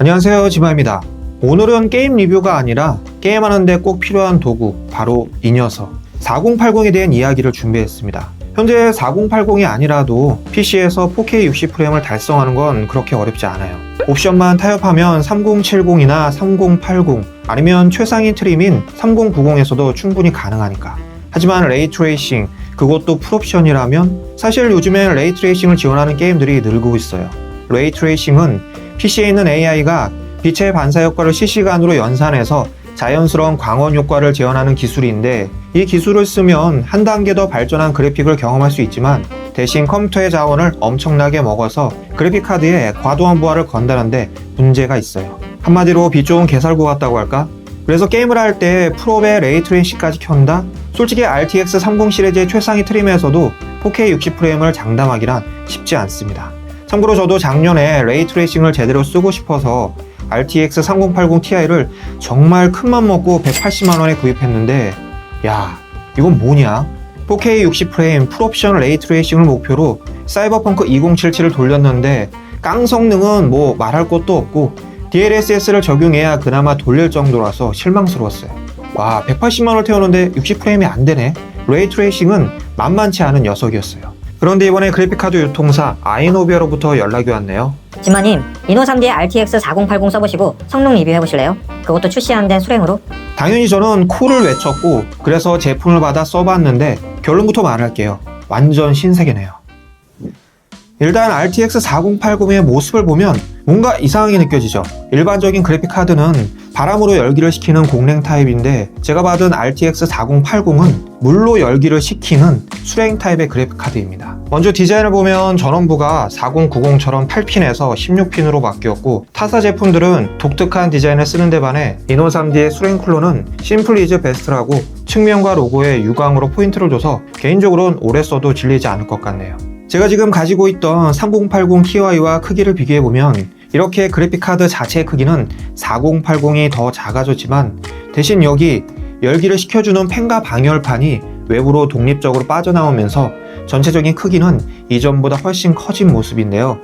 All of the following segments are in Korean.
안녕하세요 지마입니다. 오늘은 게임 리뷰가 아니라 게임하는데 꼭 필요한 도구 바로 이 녀석. 4080에 대한 이야기를 준비했습니다. 현재 4080이 아니라도 PC에서 4K 60프레임을 달성하는 건 그렇게 어렵지 않아요. 옵션만 타협하면 3070이나 3080 아니면 최상위 트림인 3090에서도 충분히 가능하니까. 하지만 레이트레이싱 그것도 풀옵션이라면 사실 요즘엔 레이트레이싱을 지원하는 게임들이 늘고 있어요. 레이트레이싱은 PC에 있는 AI가 빛의 반사 효과를 실시간으로 연산해서 자연스러운 광원 효과를 재현하는 기술인데 이 기술을 쓰면 한 단계 더 발전한 그래픽을 경험할 수 있지만 대신 컴퓨터의 자원을 엄청나게 먹어서 그래픽 카드에 과도한 부하를 건다는데 문제가 있어요. 한마디로 빛 좋은 개살구 같다고 할까? 그래서 게임을 할 때 프로의 레이트레이싱까지 켠다? 솔직히 RTX 30 시리즈의 최상위 트림에서도 4K 60프레임을 장담하기란 쉽지 않습니다. 참고로 저도 작년에 레이트레이싱을 제대로 쓰고 싶어서 RTX 3080 Ti를 정말 큰맘 먹고 180만원에 구입했는데 야 이건 뭐냐? 4K 60프레임 풀옵션 레이트레이싱을 목표로 사이버펑크 2077을 돌렸는데 깡 성능은 뭐 말할 것도 없고 DLSS를 적용해야 그나마 돌릴 정도라서 실망스러웠어요. 와 180만원을 태우는데 60프레임이 안 되네? 레이트레이싱은 만만치 않은 녀석이었어요 그런데 이번에 그래픽카드 유통사 아이노비아로부터 연락이 왔네요 지마님, 이노3D의 RTX 4080 써보시고 성능 리뷰해보실래요? 그것도 출시 안 된 수랭으로? 당연히 저는 콜을 외쳤고 그래서 제품을 받아 써봤는데 결론부터 말할게요. 완전 신세계네요. 일단 RTX 4080의 모습을 보면 뭔가 이상하게 느껴지죠. 일반적인 그래픽 카드는 바람으로 열기를 시키는 공랭 타입인데 제가 받은 RTX 4080은 물로 열기를 시키는 수랭 타입의 그래픽 카드입니다. 먼저 디자인을 보면 전원부가 4090처럼 8핀에서 16핀으로 바뀌었고 타사 제품들은 독특한 디자인을 쓰는 데 반해 이노3D의 수랭 쿨러는 심플 이즈 베스트라고 측면과 로고에 유광으로 포인트를 줘서 개인적으로는 오래 써도 질리지 않을 것 같네요. 제가 지금 가지고 있던 3080 Ti와 크기를 비교해보면 이렇게 그래픽카드 자체 크기는 4080이 더 작아졌지만 대신 여기 열기를 식혀주는 펜과 방열판이 외부로 독립적으로 빠져나오면서 전체적인 크기는 이전보다 훨씬 커진 모습인데요.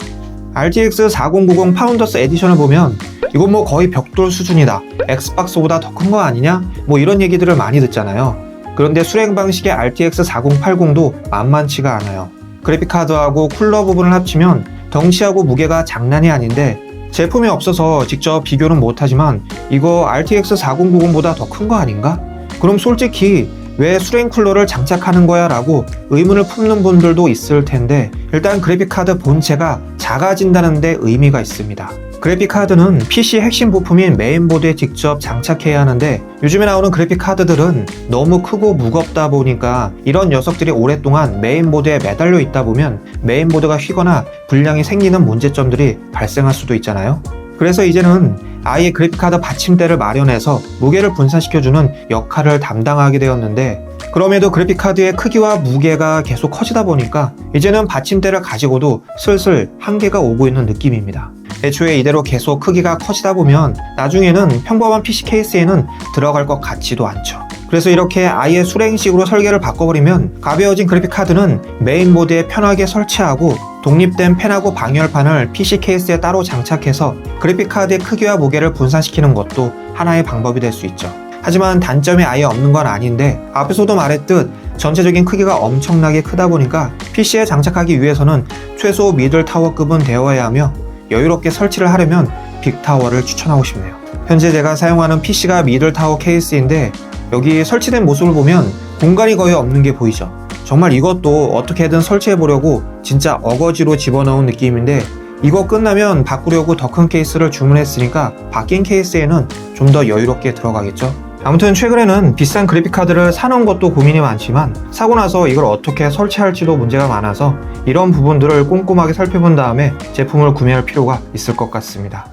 RTX 4090 파운더스 에디션을 보면 이건 뭐 거의 벽돌 수준이다. 엑스박스보다 더 큰 거 아니냐? 뭐 이런 얘기들을 많이 듣잖아요. 그런데 수행 방식의 RTX 4080도 만만치가 않아요. 그래픽카드하고 쿨러 부분을 합치면 덩치하고 무게가 장난이 아닌데 제품이 없어서 직접 비교는 못하지만 이거 RTX 4090보다 더 큰 거 아닌가? 그럼 솔직히 왜 수랭 쿨러를 장착하는 거야 라고 의문을 품는 분들도 있을 텐데 일단 그래픽카드 본체가 작아진다는 데 의미가 있습니다. 그래픽카드는 PC 핵심 부품인 메인보드에 직접 장착해야 하는데 요즘에 나오는 그래픽카드들은 너무 크고 무겁다 보니까 이런 녀석들이 오랫동안 메인보드에 매달려 있다 보면 메인보드가 휘거나 불량이 생기는 문제점들이 발생할 수도 있잖아요. 그래서 이제는 아예 그래픽카드 받침대를 마련해서 무게를 분산시켜주는 역할을 담당하게 되었는데 그럼에도 그래픽카드의 크기와 무게가 계속 커지다 보니까 이제는 받침대를 가지고도 슬슬 한계가 오고 있는 느낌입니다. 애초에 이대로 계속 크기가 커지다 보면 나중에는 평범한 PC 케이스에는 들어갈 것 같지도 않죠. 그래서 이렇게 아예 수랭식으로 설계를 바꿔버리면 가벼워진 그래픽 카드는 메인보드에 편하게 설치하고 독립된 펜하고 방열판을 PC 케이스에 따로 장착해서 그래픽 카드의 크기와 무게를 분산시키는 것도 하나의 방법이 될 수 있죠. 하지만 단점이 아예 없는 건 아닌데 앞에서도 말했듯 전체적인 크기가 엄청나게 크다 보니까 PC에 장착하기 위해서는 최소 미들 타워급은 되어야 하며 여유롭게 설치를 하려면 빅타워를 추천하고 싶네요. 현재 제가 사용하는 PC가 미들 타워 케이스인데 여기 설치된 모습을 보면 공간이 거의 없는 게 보이죠. 정말 이것도 어떻게든 설치해 보려고 진짜 어거지로 집어넣은 느낌인데 이거 끝나면 바꾸려고 더 큰 케이스를 주문했으니까 바뀐 케이스에는 좀 더 여유롭게 들어가겠죠. 아무튼 최근에는 비싼 그래픽카드를 사놓은 것도 고민이 많지만 사고 나서 이걸 어떻게 설치할지도 문제가 많아서 이런 부분들을 꼼꼼하게 살펴본 다음에 제품을 구매할 필요가 있을 것 같습니다.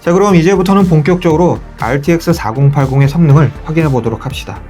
자 그럼 이제부터는 본격적으로 RTX 4080의 성능을 확인해 보도록 합시다.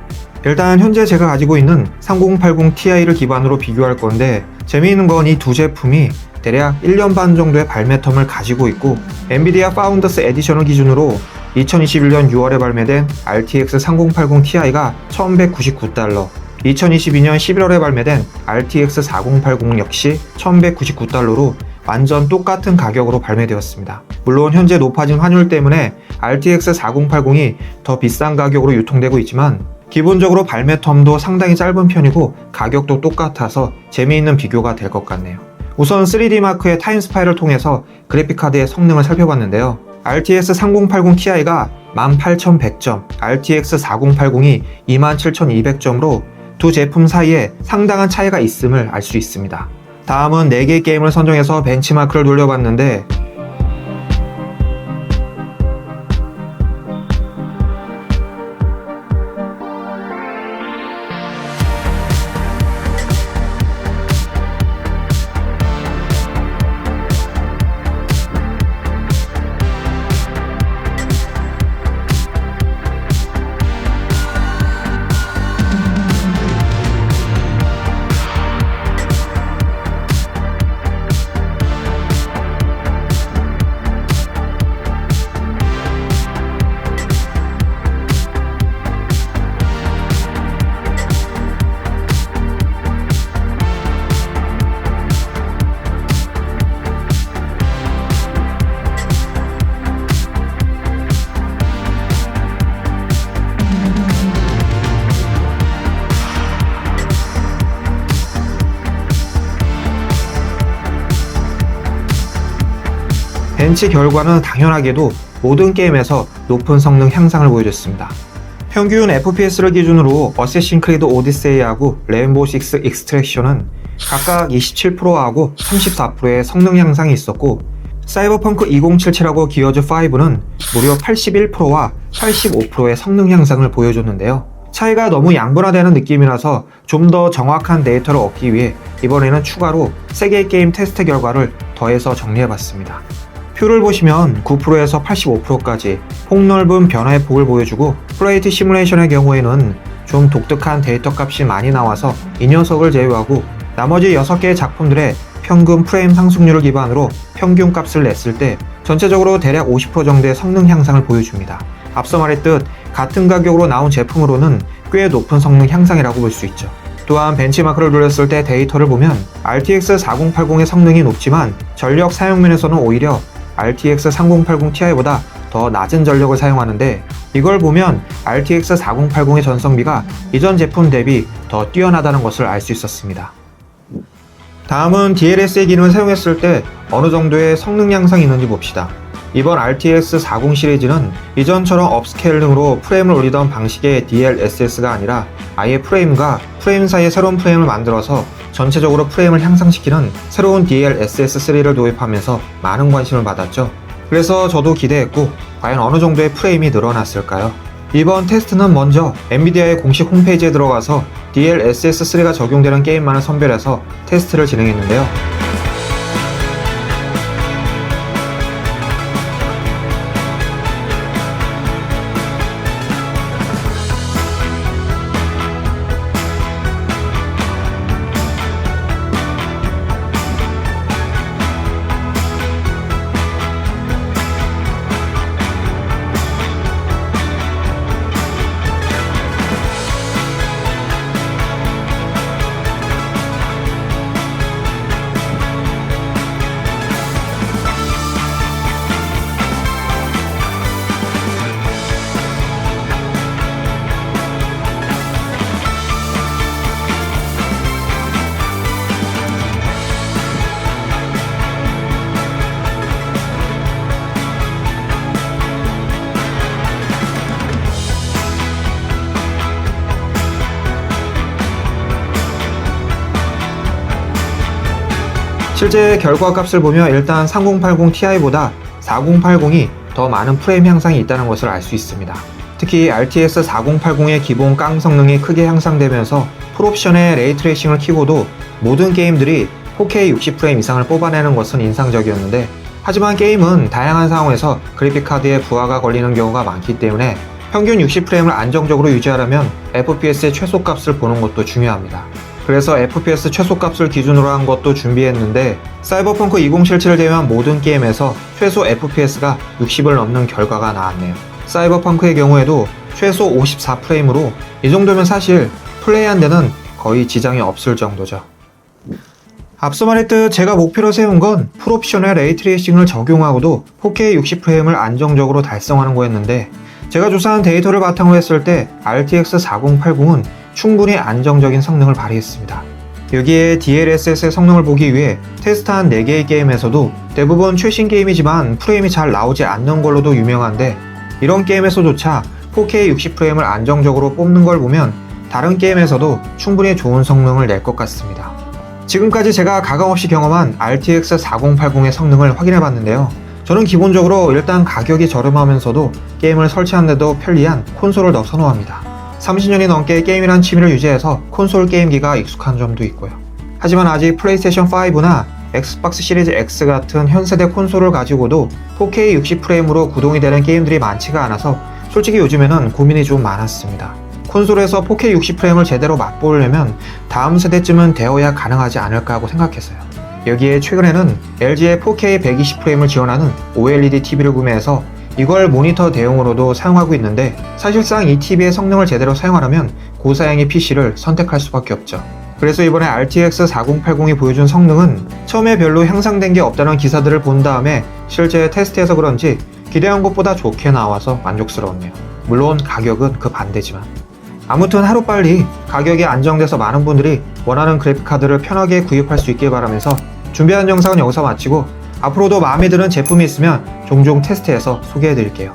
일단 현재 제가 가지고 있는 3080 Ti를 기반으로 비교할 건데 재미있는 건 이 두 제품이 대략 1년 반 정도의 발매 텀을 가지고 있고 엔비디아 파운더스 에디션을 기준으로 2021년 6월에 발매된 RTX 3080 Ti가 1199달러 2022년 11월에 발매된 RTX 4080 역시 1199달러로 완전 똑같은 가격으로 발매되었습니다. 물론 현재 높아진 환율 때문에 RTX 4080이 더 비싼 가격으로 유통되고 있지만 기본적으로 발매 텀도 상당히 짧은 편이고 가격도 똑같아서 재미있는 비교가 될 것 같네요. 우선 3D 마크의 타임 스파이를 통해서 그래픽카드의 성능을 살펴봤는데요. RTX 3080 Ti가 18100점, RTX 4080이 27200점으로 두 제품 사이에 상당한 차이가 있음을 알 수 있습니다. 다음은 4개 게임을 선정해서 벤치마크를 돌려봤는데 벤치 결과는 당연하게도 모든 게임에서 높은 성능 향상을 보여줬습니다. 평균 FPS를 기준으로 어쌔신 크리드 오디세이하고 레인보우 식스 익스트랙션은 각각 27%하고 34%의 성능 향상이 있었고 사이버펑크 2077하고 기어즈 5는 무려 81%와 85%의 성능 향상을 보여줬는데요. 차이가 너무 양분화되는 느낌이라서 좀 더 정확한 데이터를 얻기 위해 이번에는 추가로 3개의 게임 테스트 결과를 더해서 정리해봤습니다. 퓨를 보시면 9%에서 85%까지 폭넓은 변화의 폭을 보여주고 플레이트 시뮬레이션의 경우에는 좀 독특한 데이터 값이 많이 나와서 이 녀석을 제외하고 나머지 6개의 작품들의 평균 프레임 상승률을 기반으로 평균 값을 냈을 때 전체적으로 대략 50% 정도의 성능 향상을 보여줍니다. 앞서 말했듯 같은 가격으로 나온 제품으로는 꽤 높은 성능 향상이라고 볼 수 있죠. 또한 벤치마크를 돌렸을 때 데이터를 보면 RTX 4080의 성능이 높지만 전력 사용면에서는 오히려 RTX 3080 Ti보다 더 낮은 전력을 사용하는데 이걸 보면 RTX 4080의 전성비가 이전 제품 대비 더 뛰어나다는 것을 알 수 있었습니다. 다음은 DLS의 기능을 사용했을 때 어느 정도의 성능 향상이 있는지 봅시다. 이번 RTX 40 시리즈는 이전처럼 업스케일링으로 프레임을 올리던 방식의 DLSS가 아니라 아예 프레임과 프레임 사이에 새로운 프레임을 만들어서 전체적으로 프레임을 향상시키는 새로운 DLSS3를 도입하면서 많은 관심을 받았죠. 그래서 저도 기대했고 과연 어느 정도의 프레임이 늘어났을까요? 이번 테스트는 먼저 엔비디아의 공식 홈페이지에 들어가서 DLSS3가 적용되는 게임만을 선별해서 테스트를 진행했는데요. 실제 결과 값을 보면 일단 3080 Ti보다 4080이 더 많은 프레임 향상이 있다는 것을 알 수 있습니다. 특히 RTX 4080의 기본 깡 성능이 크게 향상되면서 풀옵션의 레이트레이싱을 키고도 모든 게임들이 4K 60프레임 이상을 뽑아내는 것은 인상적이었는데 하지만 게임은 다양한 상황에서 그래픽카드에 부하가 걸리는 경우가 많기 때문에 평균 60프레임을 안정적으로 유지하려면 FPS의 최소값을 보는 것도 중요합니다. 그래서 FPS 최소값을 기준으로 한 것도 준비했는데 사이버펑크 2077을 제외한 모든 게임에서 최소 FPS가 60을 넘는 결과가 나왔네요. 사이버펑크의 경우에도 최소 54프레임으로 이 정도면 사실 플레이한 데는 거의 지장이 없을 정도죠. 앞서 말했듯 제가 목표로 세운 건 풀옵션의 레이트레이싱을 적용하고도 4K 60프레임을 안정적으로 달성하는 거였는데 제가 조사한 데이터를 바탕으로 했을 때 RTX 4080은 충분히 안정적인 성능을 발휘했습니다. 여기에 DLSS의 성능을 보기 위해 테스트한 4개의 게임에서도 대부분 최신 게임이지만 프레임이 잘 나오지 않는 걸로도 유명한데 이런 게임에서조차 4K 60프레임을 안정적으로 뽑는 걸 보면 다른 게임에서도 충분히 좋은 성능을 낼 것 같습니다. 지금까지 제가 가감없이 경험한 RTX 4080의 성능을 확인해 봤는데요. 저는 기본적으로 일단 가격이 저렴하면서도 게임을 설치하는데도 편리한 콘솔을 더 선호합니다. 30년이 넘게 게임이란 취미를 유지해서 콘솔 게임기가 익숙한 점도 있고요. 하지만 아직 플레이스테이션 5나 엑스박스 시리즈 X 같은 현세대 콘솔을 가지고도 4K 60프레임으로 구동이 되는 게임들이 많지가 않아서 솔직히 요즘에는 고민이 좀 많았습니다. 콘솔에서 4K 60프레임을 제대로 맛보려면 다음 세대쯤은 되어야 가능하지 않을까 하고 생각했어요. 여기에 최근에는 LG의 4K 120프레임을 지원하는 OLED TV를 구매해서 이걸 모니터 대용으로도 사용하고 있는데 사실상 이 TV의 성능을 제대로 사용하려면 고사양의 PC를 선택할 수밖에 없죠. 그래서 이번에 RTX 4080이 보여준 성능은 처음에 별로 향상된 게 없다는 기사들을 본 다음에 실제 테스트해서 그런지 기대한 것보다 좋게 나와서 만족스러웠네요. 물론 가격은 그 반대지만. 아무튼 하루빨리 가격이 안정돼서 많은 분들이 원하는 그래픽카드를 편하게 구입할 수 있길 바라면서 준비한 영상은 여기서 마치고 앞으로도 마음에 드는 제품이 있으면 종종 테스트해서 소개해 드릴게요.